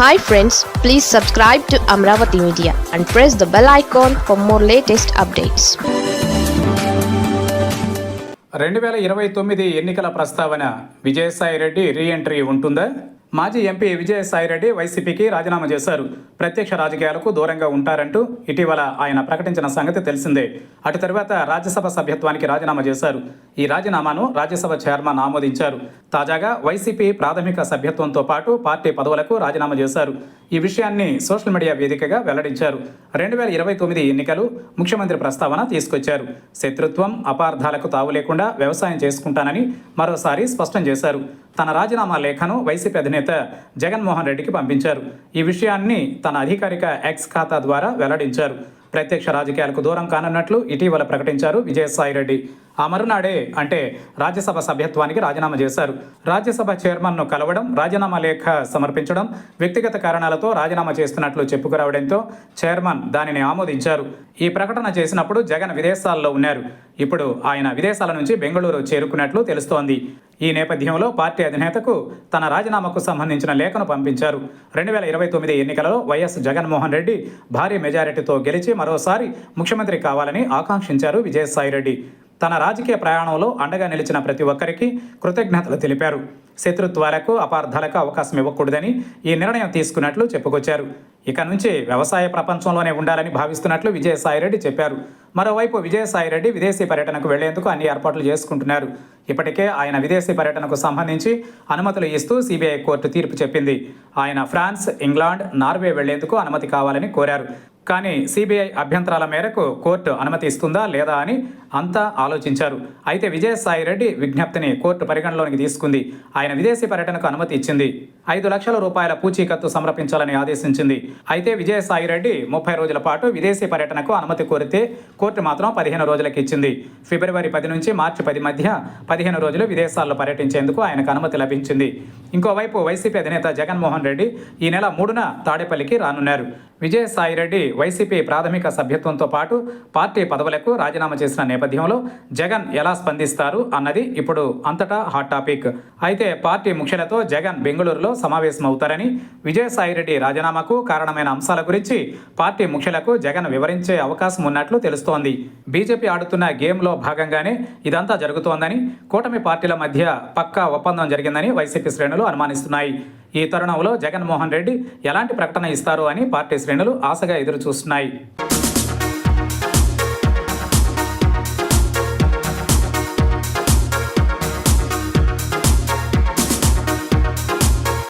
Hi friends please subscribe to Amaravati media and press the bell icon for more latest updates రెండు వేల ఇరవై తొమ్మిది ఎన్నికల ప్రస్తావన విజయసాయి రెడ్డి రీఎంట్రీ ఉంటుందా? మాజీ ఎంపీ విజయసాయిరెడ్డి వైసీపీకి రాజీనామా చేశారు. ప్రత్యక్ష రాజకీయాలకు దూరంగా ఉంటారంటూ ఇటీవల ఆయన ప్రకటించిన సంగతి తెలిసిందే. అటు తర్వాత రాజ్యసభ సభ్యత్వానికి రాజీనామా చేశారు. ఈ రాజీనామాను రాజ్యసభ చైర్మన్ ఆమోదించారు. తాజాగా వైసీపీ ప్రాథమిక సభ్యత్వంతో పాటు పార్టీ పదవులకు రాజీనామా చేశారు. ఈ విషయాన్ని సోషల్ మీడియా వేదికగా వెల్లడించారు. రెండు వేల ఇరవై తొమ్మిది ఎన్నికలు ముఖ్యమంత్రి ప్రస్తావన తీసుకొచ్చారు. శత్రుత్వం అపార్థాలకు తావు లేకుండా వ్యవసాయం చేసుకుంటానని మరోసారి స్పష్టం చేశారు. తన రాజీనామా లేఖను వైసీపీ అధినేత జగన్మోహన్ రెడ్డికి పంపించారు. ఈ విషయాన్ని తన అధికారిక ఎక్స్ ఖాతా ద్వారా వెల్లడించారు. ప్రత్యక్ష రాజకీయాలకు దూరం కానున్నట్లు ఇటీవల ప్రకటించారు విజయసాయిరెడ్డి ఆ మరునాడే అంటే రాజ్యసభ సభ్యత్వానికి రాజీనామా చేశారు. రాజ్యసభ చైర్మన్ను కలవడం రాజీనామా లేఖ సమర్పించడం వ్యక్తిగత కారణాలతో రాజీనామా చేస్తున్నట్లు చెప్పుకురావడంతో చైర్మన్ దానిని ఆమోదించారు. ఈ ప్రకటన చేసినప్పుడు జగన్ విదేశాల్లో ఉన్నారు. ఇప్పుడు ఆయన విదేశాల నుంచి బెంగళూరు చేరుకున్నట్లు తెలుస్తోంది. ఈ నేపథ్యంలో పార్టీ అధినేతకు తన రాజీనామాకు సంబంధించిన లేఖను పంపించారు. రెండు వేల ఇరవై తొమ్మిది ఎన్నికలలో వైఎస్ జగన్మోహన్ రెడ్డి భారీ మెజారిటీతో గెలిచి మరోసారి ముఖ్యమంత్రి కావాలని ఆకాంక్షించారు విజయసాయిరెడ్డి తన రాజకీయ ప్రయాణంలో అండగా నిలిచిన ప్రతి ఒక్కరికి కృతజ్ఞతలు తెలిపారు. శత్రుత్వాలకు అపార్థాలకు అవకాశం ఇవ్వకూడదని ఈ నిర్ణయం తీసుకున్నట్లు చెప్పుకొచ్చారు. ఇక నుంచి వ్యవసాయ ప్రపంచంలోనే ఉండాలని భావిస్తున్నట్లు విజయసాయిరెడ్డి చెప్పారు. మరోవైపు విజయసాయిరెడ్డి విదేశీ పర్యటనకు వెళ్ళేందుకు అన్ని ఏర్పాట్లు చేసుకుంటున్నారు. ఇప్పటికే ఆయన విదేశీ పర్యటనకు సంబంధించి అనుమతులు ఇస్తూ సిబిఐ కోర్టు తీర్పు చెప్పింది. ఆయన ఫ్రాన్స్ ఇంగ్లాండ్ నార్వే వెళ్ళేందుకు అనుమతి కావాలని కోరారు. కానీ సిబిఐ అభ్యంతరాల మేరకు కోర్టు అనుమతి ఇస్తుందా లేదా అని అంతా ఆలోచించారు. అయితే విజయసాయి రెడ్డి విజ్ఞప్తిని కోర్టు పరిగణలోనికి తీసుకుంది. ఆయన విదేశీ పర్యటనకు అనుమతి ఇచ్చింది. ఐదు లక్షల రూపాయల పూచీకత్తు సమర్పించాలని ఆదేశించింది. అయితే విజయసాయి రెడ్డి ముప్పై రోజుల పాటు విదేశీ పర్యటనకు అనుమతి కోరితే కోర్టు మాత్రం పదిహేను రోజులకు ఇచ్చింది. ఫిబ్రవరి పది నుంచి మార్చి పది మధ్య పదిహేను రోజులు విదేశాల్లో పర్యటించేందుకు ఆయనకు అనుమతి లభించింది. ఇంకోవైపు వైసీపీ అధినేత జగన్మోహన్ రెడ్డి ఈ నెల మూడున తాడేపల్లికి రానున్నారు. విజయసాయిరెడ్డి వైసీపీ ప్రాథమిక సభ్యత్వంతో పాటు పార్టీ పదవులకు రాజీనామా చేసిన నేపథ్యంలో జగన్ ఎలా స్పందిస్తారు అన్నది ఇప్పుడు అంతటా హాట్ టాపిక్. అయితే పార్టీ ముఖ్యులతో జగన్ బెంగళూరులో సమావేశమవుతారని విజయసాయిరెడ్డి రాజీనామాకు కారణమైన అంశాల గురించి పార్టీ ముఖ్యులకు జగన్ వివరించే అవకాశం ఉన్నట్లు తెలుస్తోంది. బీజేపీ ఆడుతున్న గేమ్లో భాగంగానే ఇదంతా జరుగుతోందని కూటమి పార్టీల మధ్య పక్కా ఒప్పందం జరిగిందని వైసీపీ శ్రేణులు అనుమానిస్తున్నాయి. ఈ తరుణంలో జగన్మోహన్ రెడ్డి ఎలాంటి ప్రకటన ఇస్తారు అని పార్టీ శ్రేణులు ఆశగా ఎదురుచూస్తున్నాయి.